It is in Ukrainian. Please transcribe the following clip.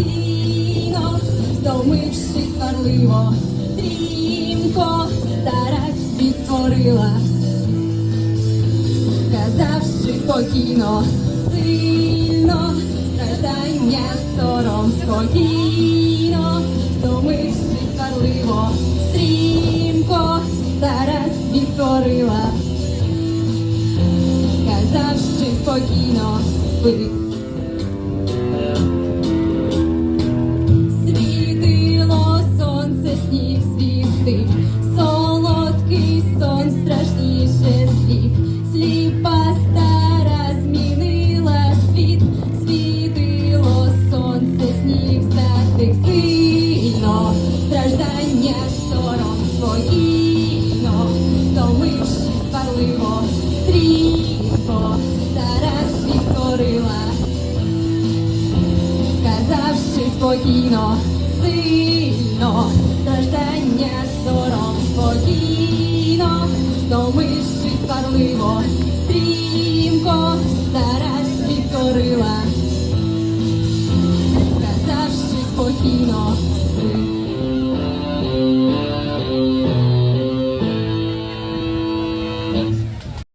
спокійно, здомивши сварливо, стрімко старась відтворила, сказавши спокійно, сильно, страждання сором спокійно, здомивши сварливо, стрімко старась відтворила, сказавши спокійно, ви. Сніг затих сильно, страждання, сором спокійно, втомившись спарливо, стрімко, стара відтворила сказавши спокійно, сильно, страждання, сором спокійно, втомившись сварливо, стрімко,